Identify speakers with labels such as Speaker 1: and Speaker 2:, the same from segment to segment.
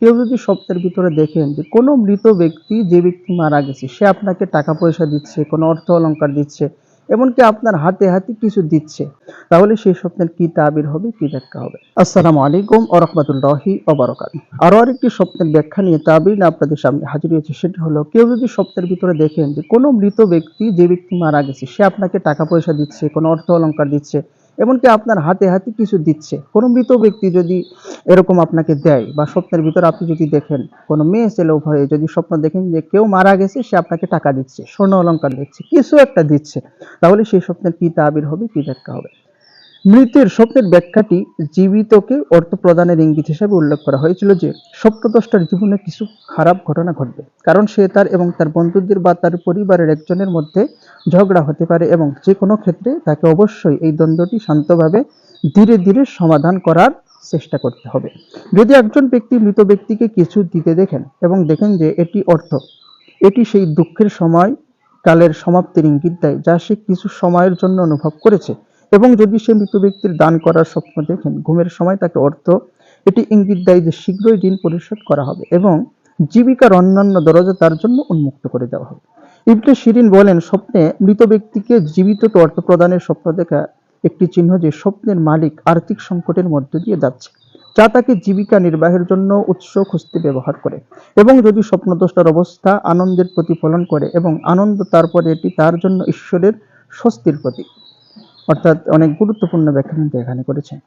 Speaker 1: কেউ যদি স্বপ্নের ভিতরে দেখেন যে কোনো মৃত ব্যক্তি যে ব্যক্তি মারা গেছে, সে আপনাকে টাকা পয়সা দিচ্ছে, কোনো অর্থ অলংকার দিচ্ছে, এমনকি আপনার হাতে হাতে কিছু দিচ্ছে, তাহলে সেই স্বপ্নের কি তাবির হবে, কি ব্যাখ্যা হবে? আসসালামু আলাইকুম ও রহমতুল্লাহি ওবরাকাত আরও আরেকটি স্বপ্নের ব্যাখ্যা নিয়ে তাবির আপনাদের সামনে হাজির হয়েছে, সেটা হলো, কেউ যদি স্বপ্নের ভিতরে দেখেন যে কোনো মৃত ব্যক্তি যে ব্যক্তি মারা গেছে, সে আপনাকে টাকা পয়সা দিচ্ছে, কোনো অর্থ অলংকার দিচ্ছে এমনকি আপনার হাতে হাতে কিছু দিচ্ছে। কোনো মৃত ব্যক্তি যদি এরকম আপনাকে দেয় বা স্বপ্নের ভিতরে আপনি যদি দেখেন, কোনো মেয়ে ছেলে উভয়ে যদি স্বপ্ন দেখেন যে কেউ মারা গেছে, সে আপনাকে টাকা দিচ্ছে, স্বর্ণ অলঙ্কার দিচ্ছে, কিছু একটা দিচ্ছে, তাহলে সেই স্বপ্নের কি তাবির হবে, কী ব্যাখ্যা হবে? মৃতের স্বপ্নের ব্যাখ্যাটি জীবিতকে অর্থ প্রদানের ইঙ্গিত হিসাবে উল্লেখ করা হয়েছিল যে, স্বপ্নদ্রষ্টার জীবনে কিছু খারাপ ঘটনা ঘটবে। কারণ সে তার এবং তার বন্ধুদের বা তার পরিবারের একজনের মধ্যে ঝগড়া হতে পারে এবং যে কোনো ক্ষেত্রে তাকে অবশ্যই এই দ্বন্দ্বটি শান্তভাবে ধীরে ধীরে সমাধান করার চেষ্টা করতে হবে। যদি একজন ব্যক্তি মৃত ব্যক্তিকে কিছু দিতে দেখেন এবং দেখেন যে এটি অর্থ, এটি সেই দুঃখের সময় কালের সমাপ্তির ইঙ্গিত দেয় যা সে কিছু সময়ের জন্য অনুভব করেছে এবং যদি সে মৃত ব্যক্তির দান করার স্বপ্ন দেখেন, ঘুমের সময় তাকে অর্থ, এটি ইঙ্গিত দেয় যে শীঘ্রই ঋণ পরিশোধ করা হবে এবং জীবিকার অন্যান্য দরজা তার জন্য উন্মুক্ত করে দেওয়া হবে। ইবনে শিরিন বলেন, স্বপ্নে মৃত ব্যক্তিকে জীবিতকে অর্থ প্রদানের স্বপ্ন দেখা একটি চিহ্ন যে স্বপ্নের মালিক আর্থিক সংকটের মধ্য দিয়ে যাচ্ছে, যা তাকে জীবিকা নির্বাহের জন্য উৎস খুঁজতে ব্যবহার করে এবং যদি স্বপ্নদ্রষ্টার অবস্থা আনন্দের প্রতিফলন করে এবং আনন্দ তারপরে এটি তার জন্য ঈশ্বরের স্বস্তির প্রতীক। অর্থাৎ অনেক গুরুত্বপূর্ণ ব্যাখ্যা কিন্তু এখানে করেছেন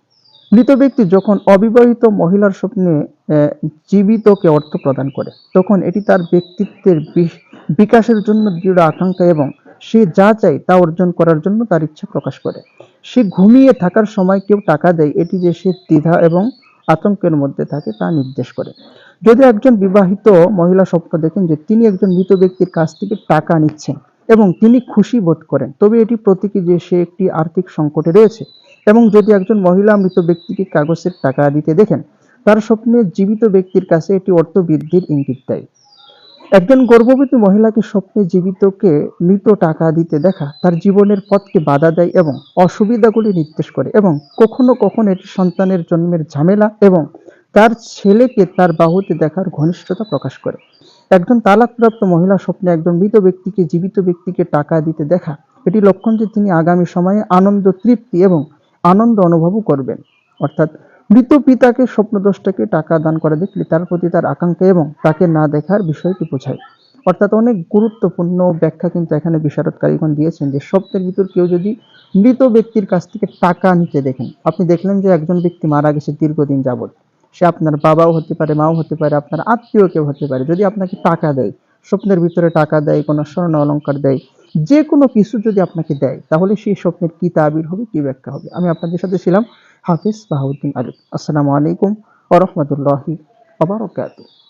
Speaker 1: মৃত ব্যক্তি যখন অবিবাহিত মহিলার স্বপ্নে জীবিতকে অর্থ প্রদান করে, তখন এটি তার ব্যক্তিত্বের বিকাশের জন্য দৃঢ় আকাঙ্ক্ষা এবং সে যা চায় তা অর্জন করার জন্য তার ইচ্ছা প্রকাশ করে। সে ঘুমিয়ে থাকার সময় কেউ টাকা দেয়, এটি যে সে দ্বিধা এবং আতঙ্কের মধ্যে থাকে তা নির্দেশ করে। যদি একজন বিবাহিত মহিলা স্বপ্ন দেখেন যে তিনি একজন মৃত ব্যক্তির কাছ থেকে টাকা নিচ্ছেন এবং তিনি খুশি বোধ করেন। তবে এটি প্রতীকী যে সে একটি আর্থিক সংকটে রয়েছে এবং যদি একজন মহিলা মৃত ব্যক্তিকে কাগজের টাকা দিতে দেখেন, তার স্বপ্নে জীবিত ব্যক্তির কাছে এটি অর্থ বৃদ্ধির ইঙ্গিত দেয়। একজন গর্ভবতী মহিলাকে স্বপ্নে জীবিতকে মৃত টাকা দিতে দেখা তার জীবনের পথকে বাধা দেয় এবং অসুবিধাগুলি নির্দেশ করে এবং কখনো কখনো এটি সন্তানের জন্মের ঝামেলা এবং তার ছেলেকে তার বাহুতে দেখার ঘনিষ্ঠতা প্রকাশ করে। একজন তালাকপ্রাপ্ত মহিলা স্বপ্নে একজন মৃত ব্যক্তিকে, জীবিত ব্যক্তিকে টাকা দিতে দেখা। এটি লক্ষণ যে তিনি আগামী সময়ে আনন্দ, তৃপ্তি এবং আনন্দ অনুভবও করবেন। অর্থাৎ মৃত পিতাকে স্বপ্নদ্রষ্টাকে টাকা দান করে দেখলে তার প্রতি তার আকাঙ্ক্ষা এবং তাকে না দেখার বিষয়টি বোঝায়। অর্থাৎ অনেক গুরুত্বপূর্ণ ব্যাখ্যা কিন্তু এখানে বিশারদকারীগণ দিয়েছেন যে স্বপ্নের ভিতর কেউ যদি মৃত ব্যক্তির কাছ থেকে টাকা নিতে দেখেন, আপনি দেখলেন যে একজন ব্যক্তি মারা গেছে দীর্ঘদিন যাবত সে আপনার বাবাও হতে পারে, মাও হতে পারে, আপনার আত্মীয় কেউ হতে পারে। যদি আপনাকে টাকা দেয়, স্বপ্নের ভিতরে টাকা দেয়, কোনো স্বর্ণ অলঙ্কার দেয়, যে কোনো কিছু যদি আপনাকে দেয়, তাহলে সেই স্বপ্নের কী তাবির হবে, কী ব্যাখ্যা হবে? আমি আপনাদের সাথে ছিলাম হাফিজ বাহাউদ্দিন আলিফ আসসালামু আলাইকুম ওরহমতুল্লাহি আবারকাতুহ